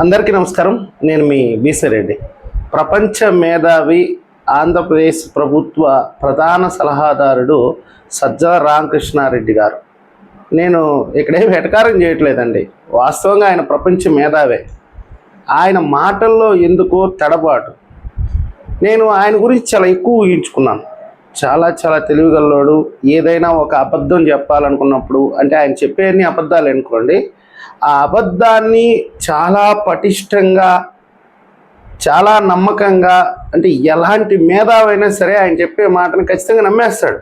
అందరికీ నమస్కారం. నేను మీ బీసరెడ్డి ప్రపంచ మేధావి ఆంధ్రప్రదేశ్ ప్రభుత్వ ప్రధాన సలహాదారుడు సజ్జల రామకృష్ణారెడ్డి గారు. నేను ఇక్కడే వెటకారం చేయట్లేదండి. వాస్తవంగా ఆయన ప్రపంచ మేధావే. ఆయన మాటల్లో ఎందుకో తడబాటు. నేను ఆయన గురించి చాలా ఎక్కువ ఊహించుకున్నాను. చాలా చాలా తెలివిగల్లోడు ఏదైనా ఒక అబద్ధం చెప్పాలనుకున్నప్పుడు అంటే ఆయన చెప్పేవన్నీ అబద్ధాలు అనుకోండి. ఆ అబద్ధాన్ని చాలా పటిష్టంగా చాలా నమ్మకంగా అంటే ఎలాంటి మేధావైనా సరే ఆయన చెప్పే మాటను ఖచ్చితంగా నమ్మేస్తాడు.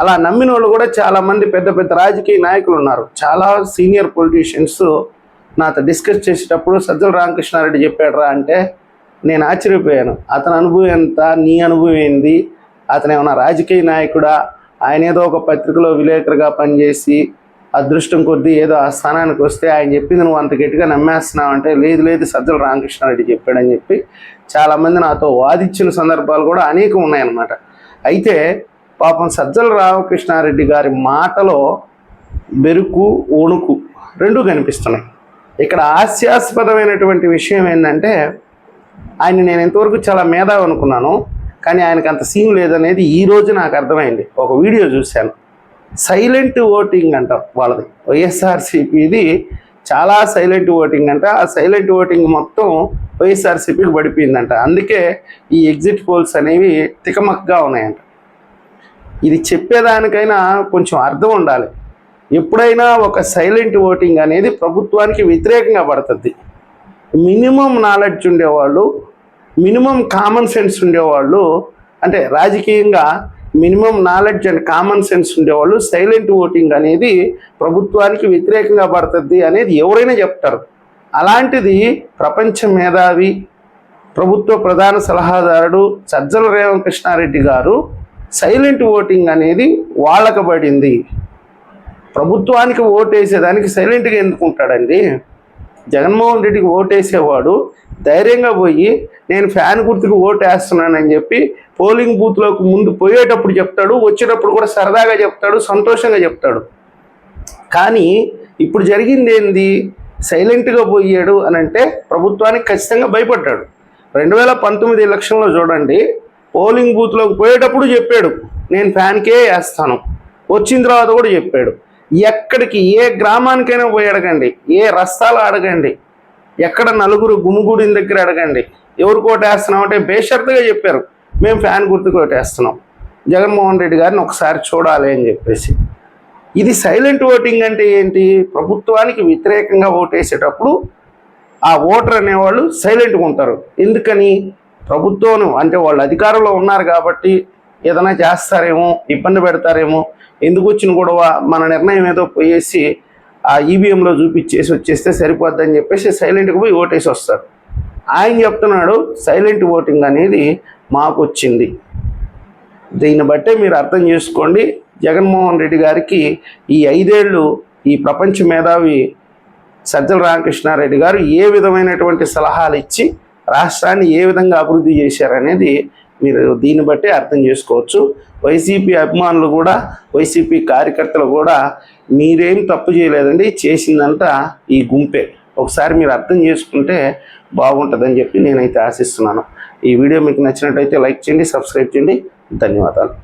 అలా నమ్మిన వాళ్ళు కూడా చాలామంది పెద్ద పెద్ద రాజకీయ నాయకులు ఉన్నారు. చాలా సీనియర్ పొలిటీషియన్స్ నాతో డిస్కస్ చేసేటప్పుడు సజ్జల రామకృష్ణారెడ్డి చెప్పాడురా అంటే నేను ఆశ్చర్యపోయాను. అతని అనుభవం ఎంత? నీ అనుభవం ఏంది? అతను ఏమన్నా రాజకీయ నాయకుడా? ఆయన ఏదో ఒక పత్రికలో విలేకరుగా పనిచేసి అదృష్టం కొద్దీ ఏదో ఆ స్థానానికి వస్తే ఆయన చెప్పింది నువ్వు అంత గట్టిగా నమ్మేస్తున్నావు అంటే లేదు లేదు సజ్జల రామకృష్ణారెడ్డి చెప్పాడని చెప్పి చాలామంది నాతో వాదించిన సందర్భాలు కూడా అనేకం ఉన్నాయన్నమాట. అయితే పాపం సజ్జల రామకృష్ణారెడ్డి గారి మాటలో బెరుకు వణుకు రెండూ కనిపిస్తున్నాయి. ఇక్కడ హాస్యాస్పదమైనటువంటి విషయం ఏంటంటే ఆయన నేను ఇంతవరకు చాలా మేధావి అనుకున్నాను కానీ ఆయనకు అంత సీన్ లేదనేది ఈ రోజు నాకు అర్థమైంది. ఒక వీడియో చూశాను. సైలెంట్ ఓటింగ్ అంట వాళ్ళది. వైఎస్ఆర్సీపీది చాలా సైలెంట్ ఓటింగ్ అంట. ఆ సైలెంట్ ఓటింగ్ మొత్తం వైఎస్ఆర్సీపీకి పడిపోయిందంట. అందుకే ఈ ఎగ్జిట్ పోల్స్ అనేవి తికమక్గా ఉన్నాయంట. ఇది చెప్పేదానికైనా కొంచెం అర్థం ఉండాలి. ఎప్పుడైనా ఒక సైలెంట్ ఓటింగ్ అనేది ప్రభుత్వానికి వ్యతిరేకంగా పడుతుంది. మినిమం నాలెడ్జ్ ఉండేవాళ్ళు మినిమం కామన్ సెన్స్ ఉండేవాళ్ళు అంటే రాజకీయంగా minimum knowledge and common sense ఉండేవాళ్ళు. సైలెంట్ ఓటింగ్ అనేది ప్రభుత్వానికి వ్యతిరేకంగా పడుతుంది అనేది ఎవరైనా చెప్తారు. అలాంటిది ప్రపంచ మేధావి ప్రభుత్వ ప్రధాన సలహాదారుడు సజ్జల రేవంకృష్ణారెడ్డి గారు సైలెంట్ ఓటింగ్ అనేది వాళ్ళకబడింది. ప్రభుత్వానికి ప్రభుత్వానికి ఓటేసేదానికి సైలెంట్గా ఎందుకుంటాడండి? జగన్మోహన్ రెడ్డికి ఓటేసేవాడు ధైర్యంగా పోయి నేను ఫ్యాన్ గుర్తుకు ఓటు వేస్తున్నానని చెప్పి పోలింగ్ బూత్లోకి ముందు పోయేటప్పుడు చెప్తాడు వచ్చేటప్పుడు కూడా సరదాగా చెప్తాడు సంతోషంగా చెప్తాడు. కానీ ఇప్పుడు జరిగింది ఏంది సైలెంట్గా పోయాడు అని అంటే ప్రభుత్వానికి ఖచ్చితంగా భయపడ్డాడు. రెండు వేల పంతొమ్మిది ఎలక్షన్లో చూడండి పోలింగ్ బూత్లోకి పోయేటప్పుడు చెప్పాడు నేను ఫ్యాన్కే వేస్తాను. వచ్చిన తర్వాత కూడా చెప్పాడు. ఎక్కడికి ఏ గ్రామానికైనా పోయి అడగండి. ఏ రస్తాలు అడగండి. ఎక్కడ నలుగురు గుమిగూడిన దగ్గర అడగండి. ఎవరు కోటేస్తున్నాం అంటే బేషరతుగా చెప్పారు. మేము ఫ్యాన్ గుర్తు కోటేస్తున్నాం జగన్మోహన్ రెడ్డి గారిని ఒకసారి చూడాలి అని చెప్పేసి. ఇది సైలెంట్ ఓటింగ్ అంటే ఏంటి? ప్రభుత్వానికి వ్యతిరేకంగా ఓటేసేటప్పుడు ఆ ఓటర్ అనేవాళ్ళు సైలెంట్గా ఉంటారు. ఎందుకని? ప్రభుత్వం అంటే వాళ్ళు అధికారంలో ఉన్నారు కాబట్టి ఏదైనా చేస్తారేమో ఇబ్బంది పెడతారేమో ఎందుకు వచ్చిన గొడవ మన నిర్ణయం ఏదో పోయేసి ఆ ఈవీఎంలో చూపించేసి వచ్చేస్తే సరిపోద్దని చెప్పేసి సైలెంట్గా పోయి ఓటేసి వస్తారు ఆయన చెప్తున్నాడు సైలెంట్ ఓటింగ్ అనేది మాకు వచ్చింది. దీన్ని బట్టే మీరు అర్థం చేసుకోండి జగన్మోహన్ రెడ్డి గారికి ఈ ఐదేళ్ళు ఈ ప్రపంచ మేధావి సజ్జల రామకృష్ణారెడ్డి గారు ఏ విధమైనటువంటి సలహాలు ఇచ్చి రాష్ట్రాన్ని ఏ విధంగా అభివృద్ధి చేశారనేది మీరు దీన్ని బట్టి అర్థం చేసుకోవచ్చు. వైసీపీ అభిమానులు కూడా వైసీపీ కార్యకర్తలు కూడా మీరేం తప్పు చేయలేదండి చేసిందంతా ఈ గుంపే. ఒకసారి మీరు అర్థం చేసుకుంటే బాగుంటుందని చెప్పి నేనైతే ఆశిస్తున్నాను. ఈ వీడియో మీకు నచ్చినట్టయితే లైక్ చేయండి సబ్స్క్రైబ్ చేయండి. ధన్యవాదాలు.